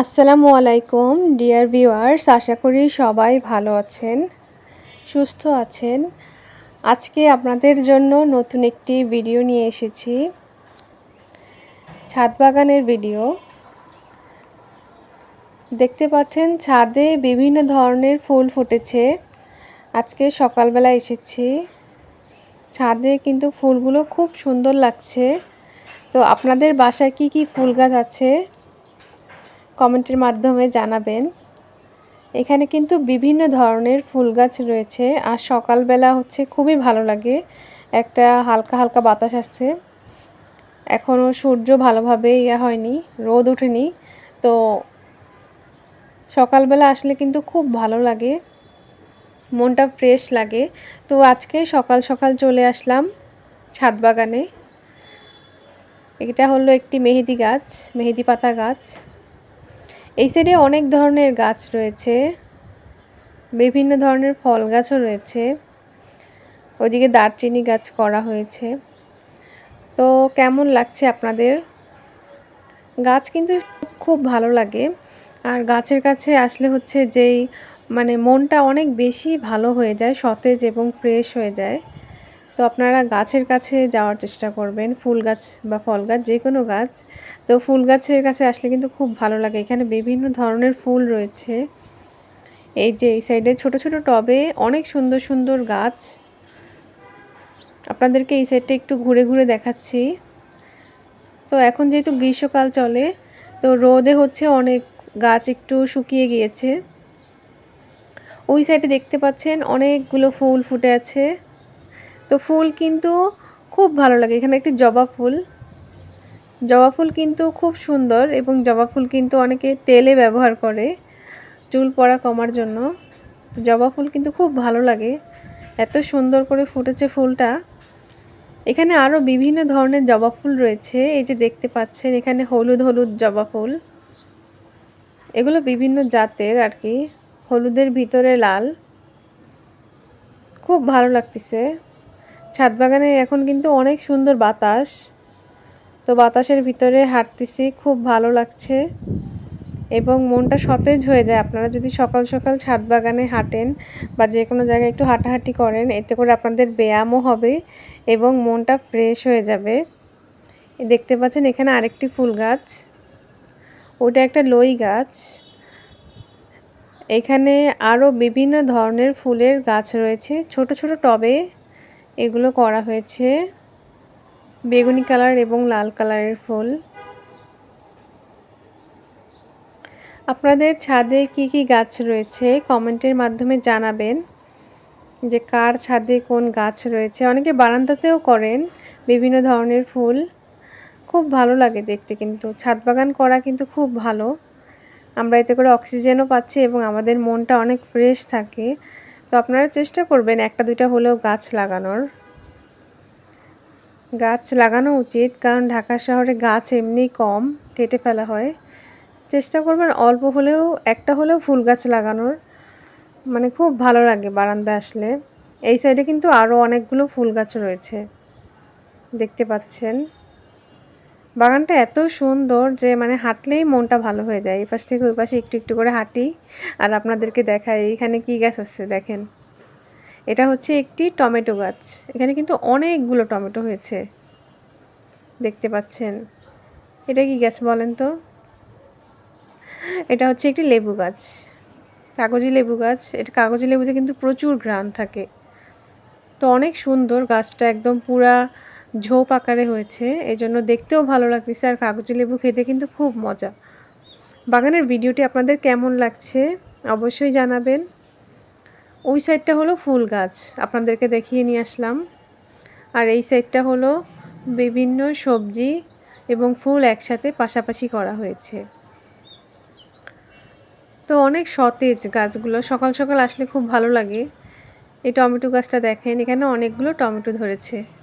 আসসালামু আলাইকুম, dear viewers. আশা করি সবাই ভালো আছেন, সুস্থ আছেন। আজকে আপনাদের জন্য নতুন একটি ভিডিও নিয়ে এসেছি। ছাদ বাগানের ভিডিও। দেখতে পাচ্ছেন, ছাদে বিভিন্ন ধরনের ফুল ফুটেছে। আজকে সকালবেলা এসেছি। ছাদে কিন্তু ফুলগুলো খুব সুন্দর লাগছে। তো আপনাদের বাসায় কি কি ফুল গাছ আছে? কমেন্টের মাধ্যমে জানাবেন। এখানে কিন্তু বিভিন্ন ধরনের ফুল গাছ রয়েছে আর সকালবেলা হচ্ছে খুবই ভালো লাগে। একটা হালকা হালকা বাতাস আসছে। এখনও সূর্য ভালোভাবে ইয়া হয়নি, রোদ ওঠেনি। তো সকালবেলা আসলে কিন্তু খুব ভালো লাগে। মনটা ফ্রেশ লাগে। তো আজকে সকাল সকাল চলে আসলাম ছাদ বাগানে এটা হলো একটি মেহেদি গাছ, মেহেদি পাতা গাছ। এই সাইডে অনেক ধরনের গাছ রয়েছে। বিভিন্ন ধরনের ফল গাছও রয়েছে। ওইদিকে দারচিনি গাছ করা হয়েছে। তো কেমন লাগছে আপনাদের? গাছ কিন্তু খুব ভালো লাগে। আর গাছের কাছে আসলে হচ্ছে যেই মানে মনটা অনেক বেশি ভালো হয়ে যায়, সতেজ এবং ফ্রেশ হয়ে যায়। তো আপনারা গাছের কাছে যাওয়ার চেষ্টা করবেন, ফুল গাছ বা ফল গাছ যে কোনো গাছ। তো ফুল গাছের কাছে আসলে কিন্তু খুব ভালো লাগে। এখানে বিভিন্ন ধরনের ফুল রয়েছে। এই যে এই সাইডে ছোট ছোট টবে অনেক সুন্দর সুন্দর গাছ। আপনাদেরকে এই সাইডটা একটু ঘুরে ঘুরে দেখাচ্ছি। তো এখন যেহেতু গ্রীষ্মকাল চলে, তো রোদে হচ্ছে অনেক গাছ একটু শুকিয়ে গিয়েছে। ওই সাইডে দেখতে পাচ্ছেন অনেকগুলো ফুল ফুটে আছে। তো ফুল কিন্তু খুব ভালো লাগে। এখানে একটি জবা ফুল। জবা ফুল কিন্তু খুব সুন্দর এবং জবা ফুল কিন্তু অনেকে তেলে ব্যবহার করে, চুল পড়া কমার জন্য। জবা ফুল কিন্তু খুব ভালো লাগে। এত সুন্দর করে ফুটেছে ফুলটা। এখানে আরও বিভিন্ন ধরনের জবা ফুল রয়েছে। এই যে দেখতে পাচ্ছেন, এখানে হলুদ হলুদ জবা ফুল। এগুলো বিভিন্ন জাতের আর কি। হলুদের ভিতরে লাল। খুব ভালো লাগতেছে। ছাদ বাগানে এখন কিন্তু অনেক সুন্দর বাতাস। তো বাতাসের ভিতরে হাঁটতেছি, খুব ভালো লাগছে এবং মনটা সতেজ হয়ে যায়। আপনারা যদি সকাল সকাল ছাদ বাগানে হাঁটেন বা যে কোনো জায়গায় একটু হাঁটাহাঁটি করেন, এতে করে আপনাদের ব্যায়ামও হবে এবং মনটা ফ্রেশ হয়ে যাবে। দেখতে পাচ্ছেন এখানে আরেকটি ফুল গাছ। ওটা একটা লই গাছ। এখানে আরও বিভিন্ন ধরনের ফুলের গাছ রয়েছে। ছোট ছোট টবে এগুলো করা হয়েছে। বেগুনি কালার এবং লাল কালারের ফুল। আপনাদের ছাদে কি কি গাছ রয়েছে কমেন্টের মাধ্যমে জানাবেন। যে কার ছাদে কোন গাছ রয়েছে? অনেকে বারান্দাতেও করেন বিভিন্ন ধরনের ফুল। খুব ভালো লাগে দেখতে কিন্তু। ছাদ বাগান করা কিন্তু খুব ভালো। আমরা এতে করে অক্সিজেনও পাচ্ছি এবং আমাদের মনটা অনেক ফ্রেশ থাকে। তো আপনারা চেষ্টা করবেন একটা দুইটা হলেও গাছ লাগানোর। গাছ লাগানো উচিত, কারণ ঢাকা শহরে গাছ এমনি কম, কেটে ফেলা হয়। চেষ্টা করবেন অল্প হলেও, একটা হলেও ফুল গাছ লাগানোর। মানে খুব ভালো লাগে বারান্দা আসলে। এই সাইডে কিন্তু আরও অনেকগুলো ফুল গাছ রয়েছে। দেখতে পাচ্ছেন। বাগানটা এত সুন্দর যে মানে হাঁটলেই মনটা ভালো হয়ে যায়। এই পাশ থেকে ওই পাশে একটু একটু করে হাঁটি আর আপনাদেরকে দেখাই এইখানে কি গাছ আছে দেখেন। এটা হচ্ছে একটি টমেটো গাছ। এখানে কিন্তু অনেকগুলো টমেটো হয়েছে। দেখতে পাচ্ছেন। এটা কি গাছ বলেন তো? এটা হচ্ছে একটি লেবু গাছ। কাগজি লেবু গাছ। এটা কাগজি লেবুতে কিন্তু প্রচুর গ্রান থাকে। তো অনেক সুন্দর গাছটা একদম পুরা ঝোপ আকারে হয়েছে এই জন্য দেখতেও ভালো লাগতেছে আর কাগজি লেবু খেতে কিন্তু খুব মজা। বাগানের ভিডিওটি আপনাদের কেমন লাগছে অবশ্যই জানাবেন। ওই সাইডটা হলো ফুল গাছ, আপনাদেরকে দেখিয়ে নিয়ে আসলাম। আর এই সাইডটা হলো বিভিন্ন সবজি এবং ফুল একসাথে পাশাপাশি করা হয়েছে। তো অনেক সতেজ গাছগুলো, সকাল সকাল আসলে খুব ভালো লাগে। এই টমেটো গাছটা দেখেন, এখানে অনেকগুলো টমেটো ধরেছে।